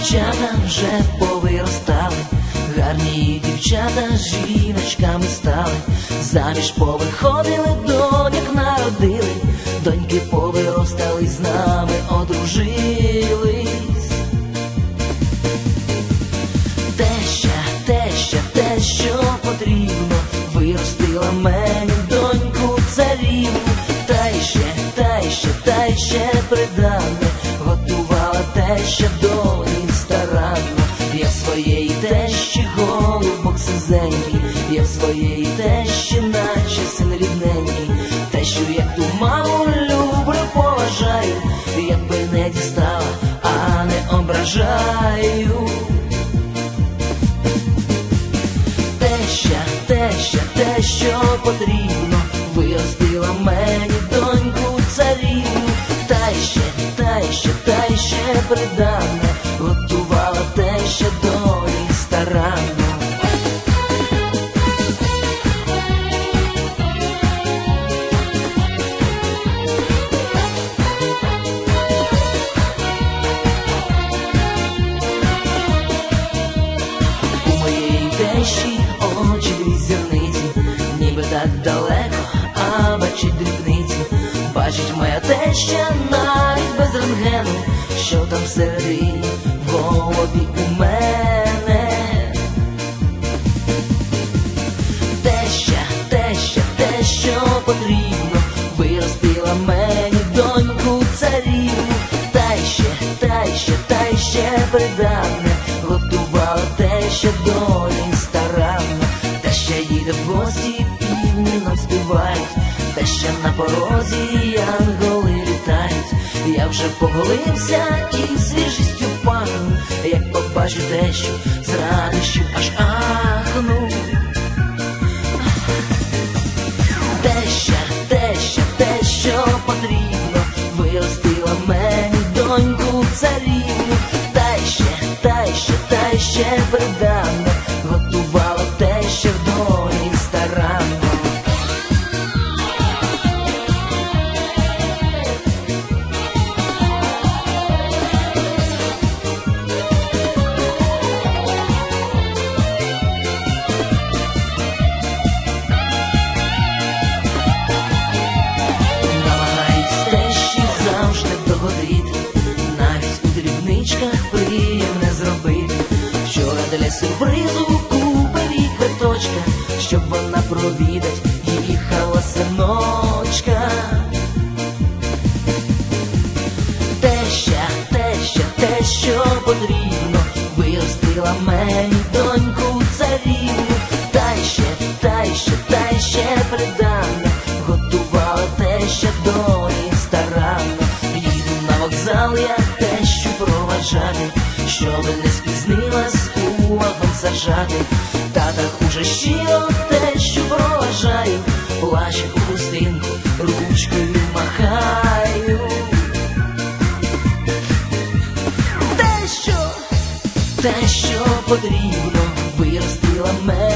дівчата вже повиростали, гарні дівчата жіночками стали, заміж повиходили, доньок народили, доньки повиростали, з нами одружились. Теща, теща, те, що потрібно, виростила мені доньку царівну, та й ще, та й ще, та й ще придане, готувала я в своєї тещі голубок сизенький, я в своєї тещі, наче син рідненький, тещу, як ту маму люблю, поважаю, якби не дістала, а не ображаю. Теща, теща, те, що потрібно, виростила мені доньку царівну, та ще, та ще, та ще придане, долі. У моєї тещі очі зірниці, ніби так далеко, а бачить дрібниці. Бачить моя теща навіть без рентгену, що там всередині в голові у мене. Потрібно, виростила мені доньку царівну, та ще, та ще, та й ще придане, готувала теща долі старанно, теща їде в гості, півні нам співають, теща на порозі, янголи літають, я вже поголився і свіжістю пахну, як побачу тещу, з радощів аж ахну. Теща, теща, те, що потрібно, для сюрпризу купив їй квиточка, щоб вона провідать їхала синочка. Теща, теща, те, що потрібно, виростила мені доньку царівну, та ще, та ще, та ще придане, готувала теща долі старанно. Їду на вокзал, я тещу проважати, щоб не спізнилась у вагон та Тата хуже щиро що проважаю, плаче у хустинку, ручкою махаю. те, що, те, що потрібно, виростила мені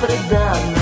царівну, та